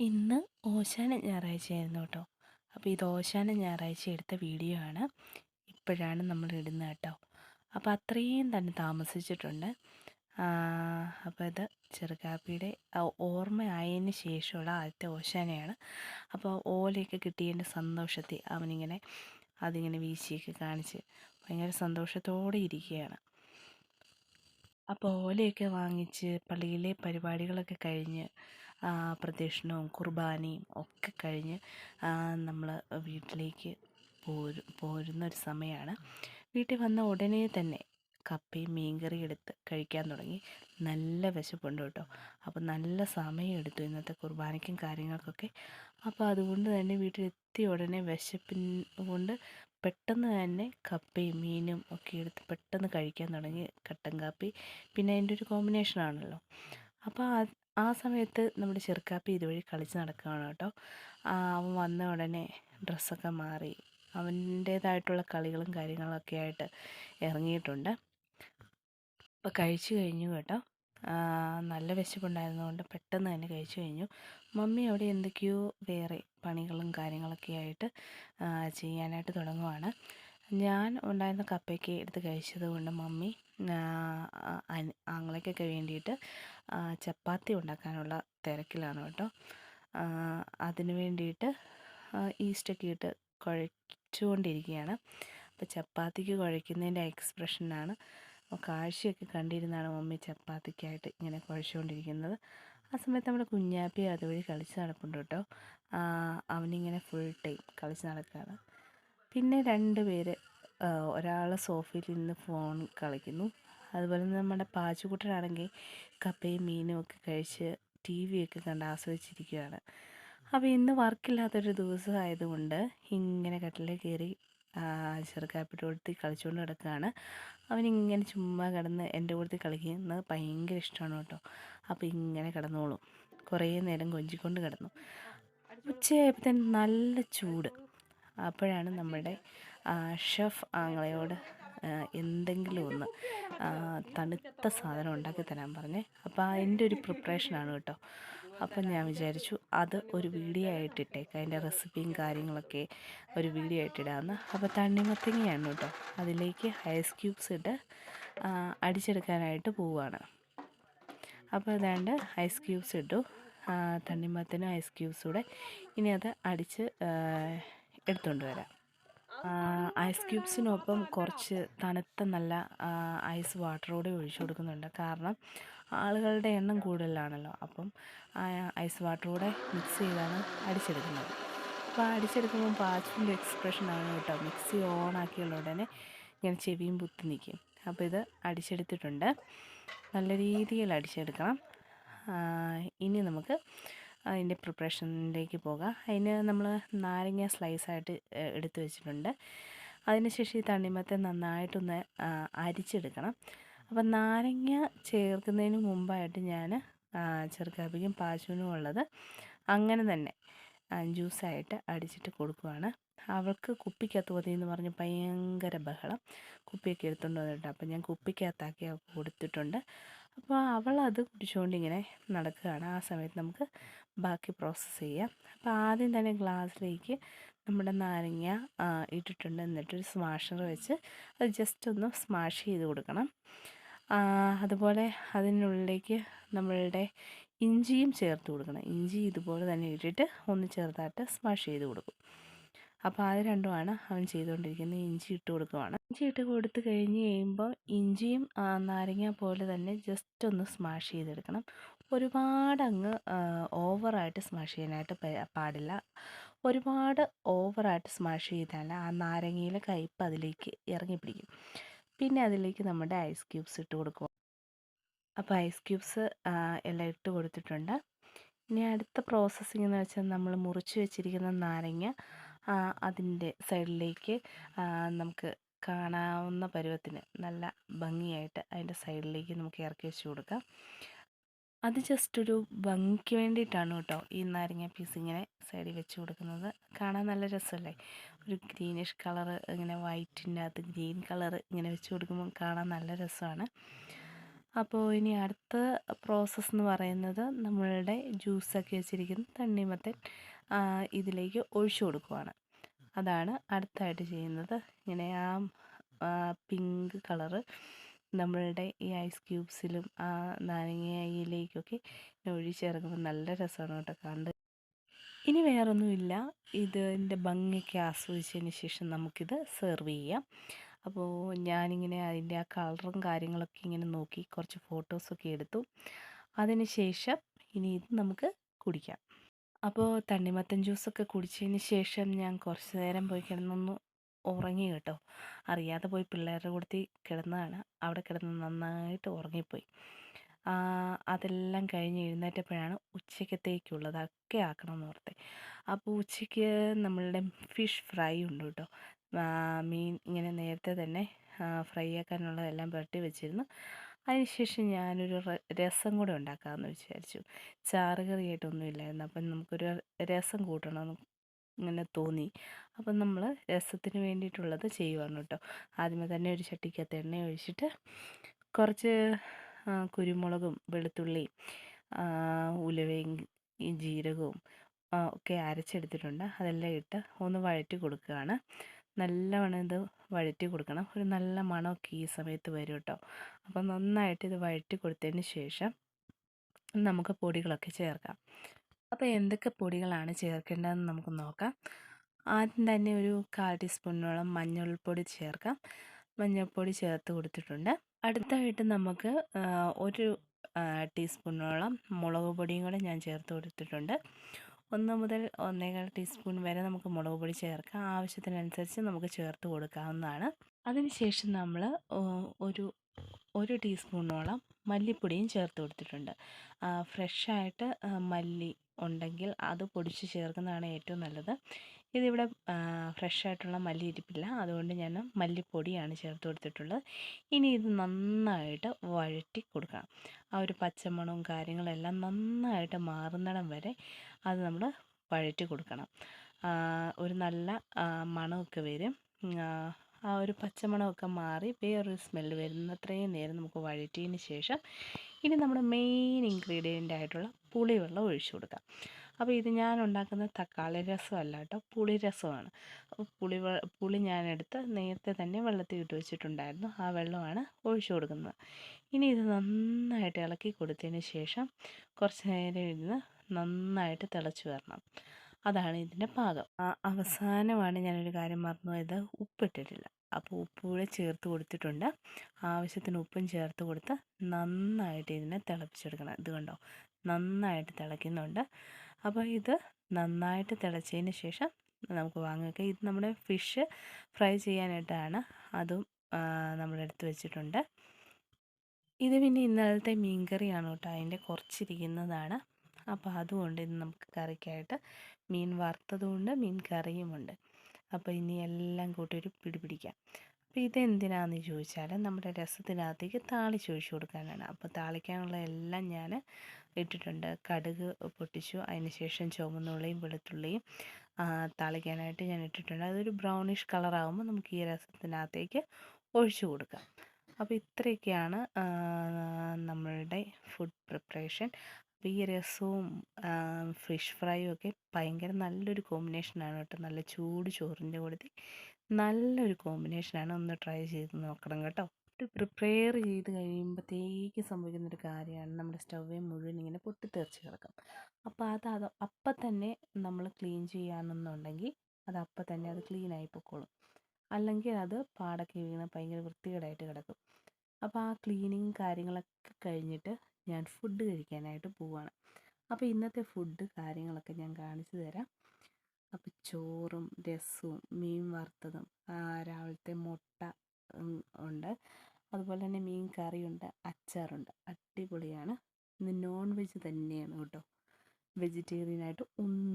ഇന്ന് ഓശാന ഞായറാഴ്ചയായിരുന്നു കേട്ടോ. അപ്പോൾ ഇത് ഓശാന ഞായറാഴ്ച എടുത്ത വീഡിയോ ആണ്. ഇപ്പോഴാണ് നമ്മൾ ഇടുന്നത് കേട്ടോ. അപ്പോൾ അത്രയും തന്നെ താമസിച്ചിട്ടുണ്ട്. അപ്പോൾ ഇത് ചെറുകാപ്പിയുടെ ഓർമ്മയായതിന് ശേഷമുള്ള ആദ്യത്തെ ഓശാനയാണ്. അപ്പോൾ ഓലയൊക്കെ കിട്ടിയതിന്റെ സന്തോഷത്തിൽ അവനിങ്ങനെ അതിങ്ങനെ വീശിയൊക്കെ കാണിച്ച് ഭയങ്കര സന്തോഷത്തോടെ ഇരിക്കുകയാണ്. അപ്പോൾ ഓലയൊക്കെ വാങ്ങിച്ച് പള്ളിയിലെ പരിപാടികളൊക്കെ കഴിഞ്ഞ് പ്രദക്ഷിണവും കുർബാനയും ഒക്കെ കഴിഞ്ഞ് നമ്മൾ വീട്ടിലേക്ക് പോരും പോരുന്ന ഒരു സമയമാണ് വീട്ടിൽ വന്ന ഉടനെ തന്നെ കപ്പയും മീൻകറി എടുത്ത് കഴിക്കാൻ തുടങ്ങി. നല്ല വിശപ്പുണ്ട് കേട്ടോ. അപ്പോൾ നല്ല സമയം എടുത്തു ഇന്നത്തെ കുർബാനയ്ക്കും കാര്യങ്ങൾക്കൊക്കെ. അപ്പോൾ അതുകൊണ്ട് തന്നെ വീട്ടിലെത്തിയ ഉടനെ വിശപ്പിൻ കൊണ്ട് പെട്ടെന്ന് തന്നെ കപ്പയും മീനും ഒക്കെ എടുത്ത് പെട്ടെന്ന് കഴിക്കാൻ തുടങ്ങി. കട്ടൻ കാപ്പി. പിന്നെ അതിന്റെ ഒരു കോമ്പിനേഷൻ ആണല്ലോ അപ്പോൾ ആ സമയത്ത് നമ്മുടെ ചെറുക്കാപ്പി ഇതുവഴി കളിച്ച് നടക്കുകയാണ് കേട്ടോ. അവൻ വന്ന ഉടനെ ഡ്രസ്സൊക്കെ മാറി. അവന്റേതായിട്ടുള്ള കളികളും കാര്യങ്ങളൊക്കെ ആയിട്ട് ഇറങ്ങിയിട്ടുണ്ട്. അപ്പോൾ കഴിച്ചു കഴിഞ്ഞു കേട്ടോ. നല്ല വിശപ്പുണ്ടായിരുന്നതുകൊണ്ട് പെട്ടെന്ന് തന്നെ കഴിച്ചു കഴിഞ്ഞു. മമ്മി അവിടെ എന്തൊക്കെയോ വേറെ പണികളും കാര്യങ്ങളൊക്കെ ആയിട്ട് ചെയ്യാനായിട്ട് തുടങ്ങുവാണ്. ഞാൻ ഉണ്ടായിരുന്ന കപ്പയ്ക്ക് എടുത്ത് കഴിച്ചത് കൊണ്ട് മമ്മി ആങ്ങളയ്ക്കൊക്കെ വേണ്ടിയിട്ട് ചപ്പാത്തി ഉണ്ടാക്കാനുള്ള തിരക്കിലാണ് കേട്ടോ. അതിന് വേണ്ടിയിട്ട് ഈസ്റ്റൊക്കെ ഇട്ട് കുഴച്ചുകൊണ്ടിരിക്കുകയാണ്. അപ്പോൾ ചപ്പാത്തിക്ക് കുഴയ്ക്കുന്നതിന്റെ എക്സ്പ്രഷനാണ്. കാഴ്ചയൊക്കെ കണ്ടിരുന്നാണ് മമ്മി ചപ്പാത്തിക്കായിട്ട് ഇങ്ങനെ കുഴച്ചുകൊണ്ടിരിക്കുന്നത്. ആ സമയത്ത് നമ്മുടെ കുഞ്ഞാപ്പി അതുവഴി കളിച്ച് നടപ്പുണ്ട് കേട്ടോ. അവനിങ്ങനെ ഫുൾ ടൈം കളിച്ച് നടക്കുകയാണ്. പിന്നെ രണ്ട് പേര് ഒരാൾ സോഫയിൽ നിന്ന് ഫോൺ കളിക്കുന്നു. അതുപോലെ നമ്മുടെ പാച്ചുകുട്ടനാണെങ്കിൽ കപ്പയും മീനും ഒക്കെ കഴിച്ച് ടി വി ഒക്കെ കണ്ട് ആസ്വദിച്ചിരിക്കുകയാണ്. അപ്പോൾ ഇന്ന് വർക്കില്ലാത്തൊരു ദിവസമായതുകൊണ്ട് ഇങ്ങനെ കട്ടിലേ കയറി ചെറുക്കാപ്പിട്ട് കൊടുത്ത് കളിച്ചുകൊണ്ട് കിടക്കുകയാണ് അവനിങ്ങനെ ചുമ്മാ കിടന്ന് എന്റെ കൂടത്തിൽ കളിക്കുന്നത് ഭയങ്കര ഇഷ്ടമാണ് കേട്ടോ. അപ്പോൾ ഇങ്ങനെ കിടന്നോളും. കുറേ നേരം കൊഞ്ചിക്കൊണ്ട് കിടന്നു. ഉച്ചയായപ്പോൾ തന്നെ നല്ല ചൂട്. അപ്പോഴാണ് നമ്മുടെ ഷെഫ് ആങ്ങളയോട് എന്തെങ്കിലും ഒന്ന് തണുത്ത സാധനം ഉണ്ടാക്കി തരാൻ പറഞ്ഞേ. അപ്പോൾ അതിന്റെ ഒരു പ്രിപ്പറേഷനാണ് കേട്ടോ. അപ്പം ഞാൻ വിചാരിച്ചു അത് ഒരു വീഡിയോ ആയിട്ട് അതിന്റെ റെസിപ്പിയും കാര്യങ്ങളൊക്കെ ഒരു വീഡിയോ ആയിട്ട് അപ്പോൾ തണ്ണിമത്തങ്ങയാണ് കേട്ടോ. അതിലേക്ക് ഐസ് ക്യൂബ്സ് ഇട്ട് അടിച്ചെടുക്കാനായിട്ട് പോവുകയാണ് അപ്പോൾ അതാണ്ട് ഐസ് ക്യൂബ്സ് ഇട്ടു. തണ്ണിമത്തനും ഐസ് ക്യൂബ്സൂടെ ഇനി അത് അടിച്ച് എടുത്തുകൊണ്ട് വരാം. ഐസ് ക്യൂബ്സിനൊപ്പം കുറച്ച് തണുത്ത നല്ല ഐസ് വാട്ടറോടെ ഒഴിച്ചു കൊടുക്കുന്നുണ്ട്. കാരണം ആളുകളുടെ എണ്ണം കൂടുതലാണല്ലോ. അപ്പം ഐസ് വാട്ടറോടെ മിക്സ് ചെയ്താണ് അടിച്ചെടുക്കുന്നത്. അപ്പോൾ അടിച്ചെടുക്കുമ്പോൾ പാച്ചിന്റെ എക്സ്പ്രഷനാണ് കേട്ടോ. മിക്സി ഓൺ ആക്കിയുള്ള ഉടനെ ഇങ്ങനെ ചെവിയും പുത്തി നിൽക്കും അപ്പോൾ ഇത് അടിച്ചെടുത്തിട്ടുണ്ട്. നല്ല രീതിയിൽ അടിച്ചെടുക്കണം. ഇനി നമുക്ക് അതിന്റെ പ്രിപ്പറേഷനിലേക്ക് പോകാം. അതിന് നമ്മൾ നാരങ്ങ സ്ലൈസായിട്ട് എടുത്തു വെച്ചിട്ടുണ്ട്. അതിനുശേഷം ഈ തണ്ണിമത്തെ നന്നായിട്ടൊന്ന് അരിച്ചെടുക്കണം. അപ്പം നാരങ്ങ ചേർക്കുന്നതിന് മുമ്പായിട്ട് ഞാൻ ചെറുക്കാപ്പിക്കും പാശുവിനും ഉള്ളത് അങ്ങനെ തന്നെ ജ്യൂസായിട്ട് അടിച്ചിട്ട് കൊടുക്കുവാണ്. അവൾക്ക് കുപ്പിക്കകത്ത് മതി എന്ന് പറഞ്ഞ് ഭയങ്കര ബഹളം. കുപ്പിയൊക്കെ എടുത്തുകൊണ്ട് വന്നിട്ടുണ്ട്. അപ്പം ഞാൻ കുപ്പിക്കകത്താക്കി കൊടുത്തിട്ടുണ്ട്. അപ്പോൾ അവൾ അത് കുടിച്ചുകൊണ്ട് ഇങ്ങനെ നടക്കുകയാണ്. ആ സമയത്ത് നമുക്ക് ബാക്കി പ്രോസസ്സ് ചെയ്യാം. അപ്പോൾ ആദ്യം തന്നെ ഗ്ലാസ്സിലേക്ക് നമ്മുടെ നാരങ്ങ ഇട്ടിട്ടുണ്ട്. എന്നിട്ടൊരു സ്മാഷർ വെച്ച് അത് ജസ്റ്റ് ഒന്ന് സ്മാഷ് ചെയ്ത് കൊടുക്കണം. അതുപോലെ അതിനുള്ളിലേക്ക് നമ്മളുടെ ഇഞ്ചിയും ചേർത്ത് കൊടുക്കണം. ഇഞ്ചി ഇതുപോലെ തന്നെ ഇട്ടിട്ട് ഒന്ന് ചെറുതായിട്ട് സ്മാഷ് ചെയ്ത് കൊടുക്കും. അപ്പോൾ അത് രണ്ടുമാണ് അവൻ ചെയ്തുകൊണ്ടിരിക്കുന്നത്. ഇഞ്ചി ഇട്ട് കൊടുക്കുവാണ്. ഇഞ്ചി ഇട്ട് കൊടുത്ത് കഴിഞ്ഞ് കഴിയുമ്പോൾ ഇഞ്ചിയും നാരങ്ങ പോലെ തന്നെ ജസ്റ്റ് ഒന്ന് സ്മാഷ് ചെയ്തെടുക്കണം. ഒരുപാട് അങ്ങ് ഓവറായിട്ട് സ്മാഷ് ചെയ്യാനായിട്ട് പാടില്ല. ഒരുപാട് ഓവറായിട്ട് സ്മാഷ് ചെയ്താൽ ആ നാരങ്ങയിലെ കയ്പ്പ് അതിലേക്ക് ഇറങ്ങി പിടിക്കും പിന്നെ അതിലേക്ക് നമ്മുടെ ഐസ് ക്യൂബ്സ് ഇട്ട് കൊടുക്കുക. അപ്പോൾ ഐസ് ക്യൂബ്സ് എല്ലാം ഇട്ട് കൊടുത്തിട്ടുണ്ട്. ഇനി അടുത്ത പ്രോസസ്സിംഗ് എന്ന് വെച്ചാൽ നമ്മൾ മുറിച്ച് വെച്ചിരിക്കുന്ന നാരങ്ങ അതിന്റെ സൈഡിലേക്ക് നമുക്ക് കാണാവുന്ന പരുവത്തിന് നല്ല ഭംഗിയായിട്ട് അതിന്റെ സൈഡിലേക്ക് നമുക്ക് ഇറക്കി വെച്ച് കൊടുക്കാം. അത് ജസ്റ്റ് ഒരു ഭംഗിക്ക് വേണ്ടിയിട്ടാണ് കേട്ടോ ഈ നാരങ്ങ പീസ് ഇങ്ങനെ സൈഡിൽ വെച്ച് കൊടുക്കുന്നത്. കാണാൻ നല്ല രസമല്ലേ? ഒരു ഗ്രീനിഷ് കളറ് ഇങ്ങനെ വൈറ്റിന്റെ അകത്ത് ഗ്രീൻ കളറ് ഇങ്ങനെ വെച്ച് കൊടുക്കുമ്പോൾ കാണാൻ നല്ല രസമാണ്. അപ്പോൾ ഇനി അടുത്ത പ്രോസസ്സ് എന്ന് പറയുന്നത് നമ്മളുടെ ജ്യൂസൊക്കെ വെച്ചിരിക്കുന്ന തണ്ണിമത്തൻ ഇതിലേക്ക് ഒഴിച്ചു കൊടുക്കുവാണ്. അതാണ് അടുത്തായിട്ട് ചെയ്യുന്നത്. ഇങ്ങനെ ആ പിങ്ക് കളറ് നമ്മളുടെ ഈ ഐസ് ക്യൂബ്സിലും ആ നാരങ്ങയിലേക്കൊക്കെ ഒഴിച്ചിറങ്ങുമ്പോൾ നല്ല രസമാണ് കേട്ടോ കണ്ട് ഇനി വേറൊന്നുമില്ല. ഇതിന്റെ ഭംഗിയൊക്കെ ആസ്വദിച്ചതിന് ശേഷം നമുക്കിത് സെർവ് ചെയ്യാം. അപ്പോൾ ഞാനിങ്ങനെ അതിന്റെ ആ കളറും കാര്യങ്ങളൊക്കെ ഇങ്ങനെ നോക്കി കുറച്ച് ഫോട്ടോസൊക്കെ എടുത്തു. അതിന് ശേഷം ഇനി ഇത് നമുക്ക് കുടിക്കാം. അപ്പോൾ തണ്ണിമത്തൻ ജ്യൂസൊക്കെ കുടിച്ചതിന് ശേഷം ഞാൻ കുറച്ച് നേരം പോയി കിടന്നൊന്ന് ഉറങ്ങി കേട്ടോ. അറിയാതെ പോയി പിള്ളേരുടെ കൂടത്തിൽ കിടന്നതാണ്. അവിടെ കിടന്ന് നന്നായിട്ട് ഉറങ്ങിപ്പോയി. അതെല്ലാം കഴിഞ്ഞ് എഴുന്നേറ്റപ്പോഴാണ് ഉച്ചക്കത്തേക്കുള്ളത്. ഒക്കെ ആക്കണമെന്ന് ഓർത്തെ. അപ്പോൾ ഉച്ചയ്ക്ക് നമ്മളുടെ ഫിഷ് ഫ്രൈ ഉണ്ട് കേട്ടോ. മീൻ ഇങ്ങനെ നേരത്തെ തന്നെ ഫ്രൈ ആക്കാനുള്ളതെല്ലാം പുരട്ടി വെച്ചിരുന്നു. അതിനുശേഷം ഞാനൊരു രസം കൂടെ ഉണ്ടാക്കാമെന്ന് വിചാരിച്ചു. ചാറ് കറിയായിട്ടൊന്നും ഇല്ലായിരുന്നു. അപ്പം നമുക്കൊരു രസം കൂട്ടണമെന്ന് ഇങ്ങനെ തോന്നി. അപ്പം നമ്മൾ രസത്തിന് വേണ്ടിയിട്ടുള്ളത് ചെയ്യുവാണ് കേട്ടോ. ആദ്യമേ തന്നെ ഒരു ചട്ടിക്കകത്ത് എണ്ണ ഒഴിച്ചിട്ട് കുറച്ച് കുരുമുളകും വെളുത്തുള്ളിയും ഉലുവയും ജീരകവും ഒക്കെ അരച്ചെടുത്തിട്ടുണ്ട്. അതെല്ലാം ഇട്ട് ഒന്ന് വഴറ്റി കൊടുക്കുകയാണ്. നല്ലവണ്ണം ഇത് വഴറ്റി കൊടുക്കണം. ഒരു നല്ല മണമൊക്കെ ഈ സമയത്ത് വരും കേട്ടോ അപ്പോൾ നന്നായിട്ട് ഇത് വഴറ്റി കൊടുത്തതിന് ശേഷം നമുക്ക് പൊടികളൊക്കെ ചേർക്കാം. അപ്പോൾ എന്തൊക്കെ പൊടികളാണ് ചേർക്കേണ്ടതെന്ന് നമുക്ക് നോക്കാം. ആദ്യം തന്നെ ഒരു കാൽ ടീസ്പൂണോളം മഞ്ഞൾപ്പൊടി ചേർക്കാം. മഞ്ഞൾപ്പൊടി ചേർത്ത് കൊടുത്തിട്ടുണ്ട്. അടുത്തായിട്ട് നമുക്ക് ഒരു ടീസ്പൂണോളം മുളക് പൊടിയും കൂടെ ഞാൻ ചേർത്ത് കൊടുത്തിട്ടുണ്ട്. ഒന്ന് മുതൽ ഒന്നേകാൽ ടീസ്പൂൺ വരെ നമുക്ക് മുളക് പൊടി ചേർക്കാം. ആവശ്യത്തിനനുസരിച്ച് നമുക്ക് ചേർത്ത് കൊടുക്കാവുന്നതാണ്. അതിനുശേഷം നമ്മൾ ഒരു ഒരു ടീസ്പൂണോളം മല്ലിപ്പൊടിയും ചേർത്ത് കൊടുത്തിട്ടുണ്ട്. ഫ്രഷായിട്ട് മല്ലി ഉണ്ടെങ്കിൽ അത് പൊടിച്ച് ചേർക്കുന്നതാണ് ഏറ്റവും നല്ലത്. ഇതിവിടെ ഫ്രഷ് ആയിട്ടുള്ള മല്ലി ഇരിപ്പില്ല അതുകൊണ്ട് ഞാൻ മല്ലിപ്പൊടിയാണ് ചേർത്ത് കൊടുത്തിട്ടുള്ളത്. ഇനി ഇത് നന്നായിട്ട് വഴറ്റി കൊടുക്കണം. ആ ഒരു പച്ചമണവും കാര്യങ്ങളെല്ലാം നന്നായിട്ട് മാറുന്നിടം വരെ അത് നമ്മൾ വഴറ്റി കൊടുക്കണം. ഒരു നല്ല മണമൊക്കെ വരും. ആ ഒരു പച്ചമണമൊക്കെ മാറി വേറൊരു സ്മെല്ല് വരുന്നത്രയും നേരം നമുക്ക് വഴറ്റിയതിന് ശേഷം ഇനി നമ്മുടെ മെയിൻ ഇൻഗ്രീഡിയന്റ് ആയിട്ടുള്ള പുളിവെള്ളം ഒഴിച്ചു കൊടുക്കാം. അപ്പോൾ ഇത് ഞാൻ ഉണ്ടാക്കുന്ന തക്കാളി രസമല്ല കേട്ടോ. പുളി രസമാണ്. പുളി പുളി ഞാനെടുത്ത് നേരത്തെ തന്നെ വെള്ളത്തിൽ ഇട്ട് വെച്ചിട്ടുണ്ടായിരുന്നു. ആ വെള്ളമാണ് ഒഴിച്ചു കൊടുക്കുന്നത്. ഇനി ഇത് നന്നായിട്ട് ഇളക്കി കൊടുത്തതിന് ശേഷം കുറച്ച് നേരം ഇരുന്ന് നന്നായിട്ട് തിളച്ച് വരണം. അതാണ് ഇതിന്റെ പാകം. അവസാനമാണ് ഞാനൊരു കാര്യം മറന്നുപോയത്. ഉപ്പിട്ടിട്ടില്ല. അപ്പോൾ ഉപ്പ് കൂടെ ചേർത്ത് കൊടുത്തിട്ടുണ്ട്. ആവശ്യത്തിന് ഉപ്പും ചേർത്ത് കൊടുത്ത് നന്നായിട്ട് ഇതിനെ തിളപ്പിച്ചെടുക്കണം. ഇത് കണ്ടോ? നന്നായിട്ട് തിളയ്ക്കുന്നുണ്ട്. അപ്പോൾ ഇത് നന്നായിട്ട് തിളച്ചതിന് ശേഷം നമുക്ക് വാങ്ങുക ഇത് നമ്മുടെ ഫിഷ് ഫ്രൈ ചെയ്യാനായിട്ടാണ്. അതും നമ്മളെടുത്ത് വെച്ചിട്ടുണ്ട്. ഇത് പിന്നെ ഇന്നലത്തെ മീൻകറിയാണ് കേട്ടോ. അതിന്റെ കുറച്ചിരിക്കുന്നതാണ്. അപ്പോൾ അതുകൊണ്ട് ഇന്ന് നമുക്ക് കറിക്കായിട്ട് മീൻ വറുത്തതുമുണ്ട് മീൻ കറിയുമുണ്ട്. അപ്പോൾ ഇനി എല്ലാം കൂട്ടി ഒരു പിടി പിടിക്കാം. അപ്പോൾ ഇതെന്തിനാണെന്ന് ചോദിച്ചാൽ നമ്മുടെ രസത്തിനകത്തേക്ക് താളി ഒഴിച്ചു കൊടുക്കാനാണ്. അപ്പോൾ താളിക്കാനുള്ള എല്ലാം ഞാൻ ഇട്ടിട്ടുണ്ട്. കടുക് പൊട്ടിച്ചു. അതിന് ശേഷം ചുവന്നുള്ളിയും വെളുത്തുള്ളിയും താളിക്കാനായിട്ട് ഞാൻ ഇട്ടിട്ടുണ്ട്. അതൊരു ബ്രൗണിഷ് കളറാകുമ്പോൾ നമുക്ക് ഈ രസത്തിനകത്തേക്ക് ഒഴിച്ചു കൊടുക്കാം. അപ്പോൾ ഇത്രയൊക്കെയാണ് നമ്മളുടെ ഫുഡ് പ്രിപ്പറേഷൻ അപ്പോൾ ഈ രസവും ഫിഷ് ഫ്രൈയും ഒക്കെ ഭയങ്കര നല്ലൊരു കോമ്പിനേഷനാണ് കേട്ടോ. നല്ല ചൂട് ചോറിന്റെ കൂടെ നല്ലൊരു കോമ്പിനേഷനാണ് ഒന്ന് ട്രൈ ചെയ്ത് നോക്കണം കേട്ടോ. ഇത് പ്രിപ്പയർ ചെയ്ത് കഴിയുമ്പോഴത്തേക്ക് സംഭവിക്കുന്നൊരു കാര്യമാണ് നമ്മുടെ സ്റ്റൗവേ മുഴുവൻ ഇങ്ങനെ പൊട്ടിത്തെറിച്ച് കിടക്കും. അപ്പോൾ അത് അത് അപ്പം തന്നെ നമ്മൾ ക്ലീൻ ചെയ്യാമെന്നുണ്ടെങ്കിൽ അത് അപ്പം തന്നെ അത് ക്ലീൻ പൊക്കോളും. അല്ലെങ്കിൽ അത് പാടൊക്കെ വീണ് ഭയങ്കര വൃത്തികേടായിട്ട് കിടക്കും. അപ്പോൾ ആ ക്ലീനിങ് കാര്യങ്ങളൊക്കെ കഴിഞ്ഞിട്ട് ഞാൻ ഫുഡ് കഴിക്കാനായിട്ട് പോവാണ്. അപ്പോൾ ഇന്നത്തെ ഫുഡ് കാര്യങ്ങളൊക്കെ ഞാൻ കാണിച്ചു തരാം. അപ്പോൾ ചോറും രസവും മീൻ വറുത്തതും രാവിലത്തെ മുട്ട ഉണ്ട്. അതുപോലെ തന്നെ മീൻ കറിയുണ്ട് അച്ചാറുണ്ട്. അടിപൊളിയാണ്. ഇന്ന് നോൺ വെജ് തന്നെയാണ് കേട്ടോ. വെജിറ്റേറിയനായിട്ട് ഒന്നും